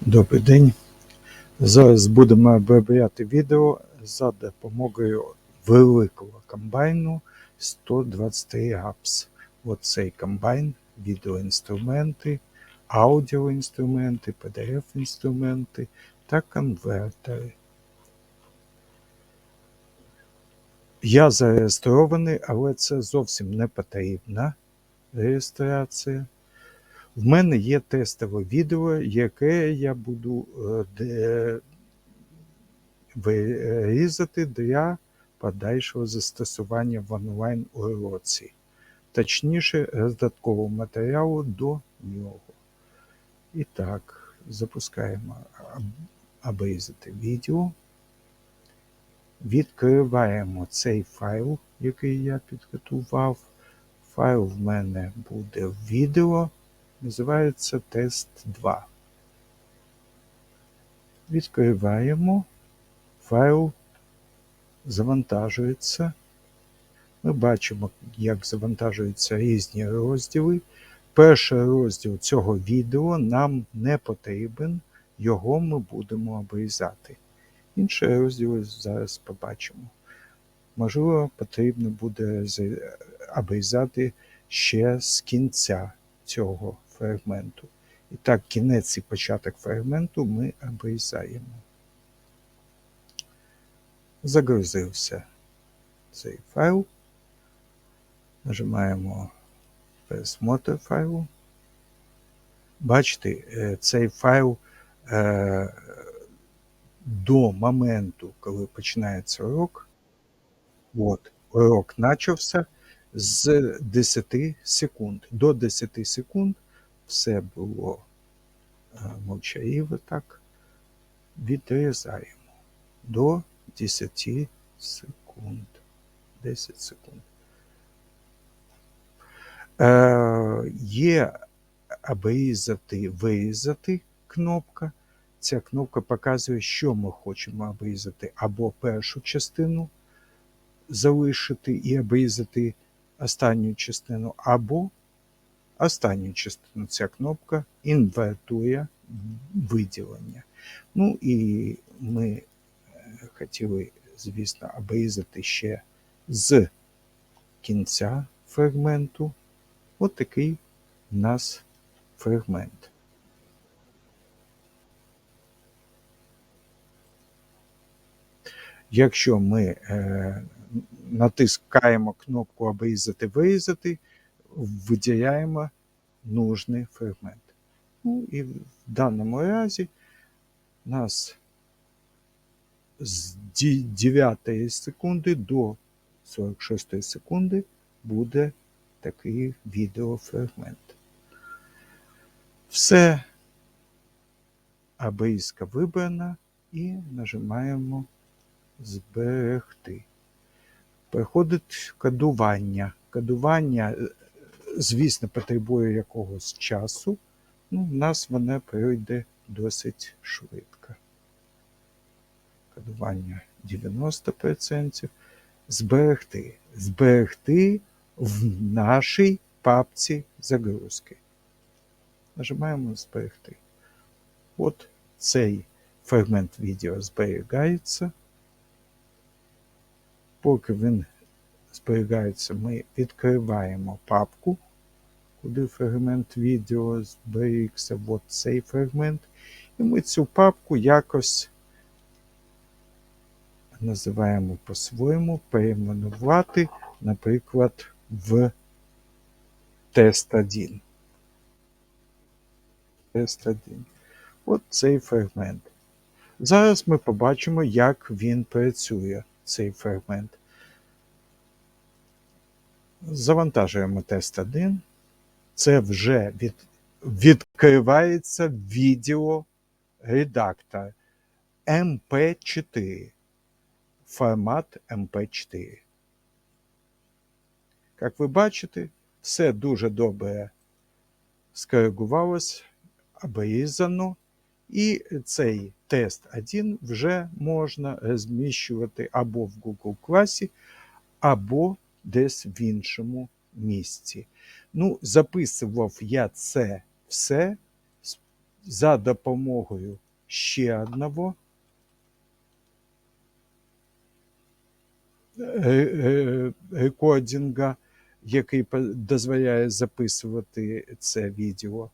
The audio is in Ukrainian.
Добрий день. Зараз будемо обробляти відео за допомогою великого комбайну 123 ГАПС. Оцей комбайн, відеоінструменти, аудіоінструменти, PDF-інструменти та конвертери. Я зареєстрований, але це зовсім не потрібна реєстрація. В мене є тестове відео, яке я буду е, де- вирізати для подальшого застосування в онлайн уроці, точніше, роздаткового матеріалу до нього. І так, запускаємо обрізати відео. Відкриваємо цей файл, який я підготував. Файл в мене буде відео. Називається тест 2. Відкриваємо. Файл завантажується. Ми бачимо, як завантажуються різні розділи. Перший розділ цього відео нам не потрібен, його ми будемо обрізати. Інші розділи зараз побачимо. Можливо, потрібно буде обрізати ще з кінця цього фрагменту. І так, кінець і початок фрагменту ми обрізаємо. Загрузився цей файл. Нажимаємо пересмотр файлу. Бачите, е, цей файл е, до моменту, коли починається урок, от, урок почався з 10 секунд. До 10 секунд все було е, мовчаливо так. Відрізаємо до 10 секунд. 10 секунд. Е, є обрізати, вирізати кнопка. Ця кнопка показує, що ми хочемо обрізати або першу частину залишити і обрізати останню частину, або останню частину. Ця кнопка інвертує виділення. Ну і ми е, хотіли, звісно, обрізати ще з кінця фрагменту. От у нас фрагмент. Якщо ми е, натискаємо кнопку обрізати, вирізати, виділяємо нужний фрагмент. Ну і в даному разі у нас з 9 секунди до 46 секунди буде такий відеофрагмент. Все обрізка вибрана і нажимаємо зберегти. Приходить кодування. Кодування, е, звісно, потребує якогось часу. Ну, в нас воно пройде досить швидко. Кодування 90%. Зберегти. Зберегти в нашій папці загрузки. Нажимаємо зберегти. От цей фрагмент відео зберігається. Поки він зберігається, ми відкриваємо папку, куди фрагмент відео зберігся, от цей фрагмент. І ми цю папку якось називаємо по-своєму, перейменувати, наприклад, в тест 1. Тест 1. От цей фрагмент. Зараз ми побачимо, як він працює, цей фрагмент. Завантажуємо тест 1. Це вже від, відкривається відеоредактор MP4. Формат MP4. Як ви бачите, все дуже добре скоригувалось, обрізано. І цей тест 1 вже можна розміщувати або в Google класі, або десь в іншому місці. Ну, записував я це все за допомогою ще одного рекординга, який дозволяє записувати це відео.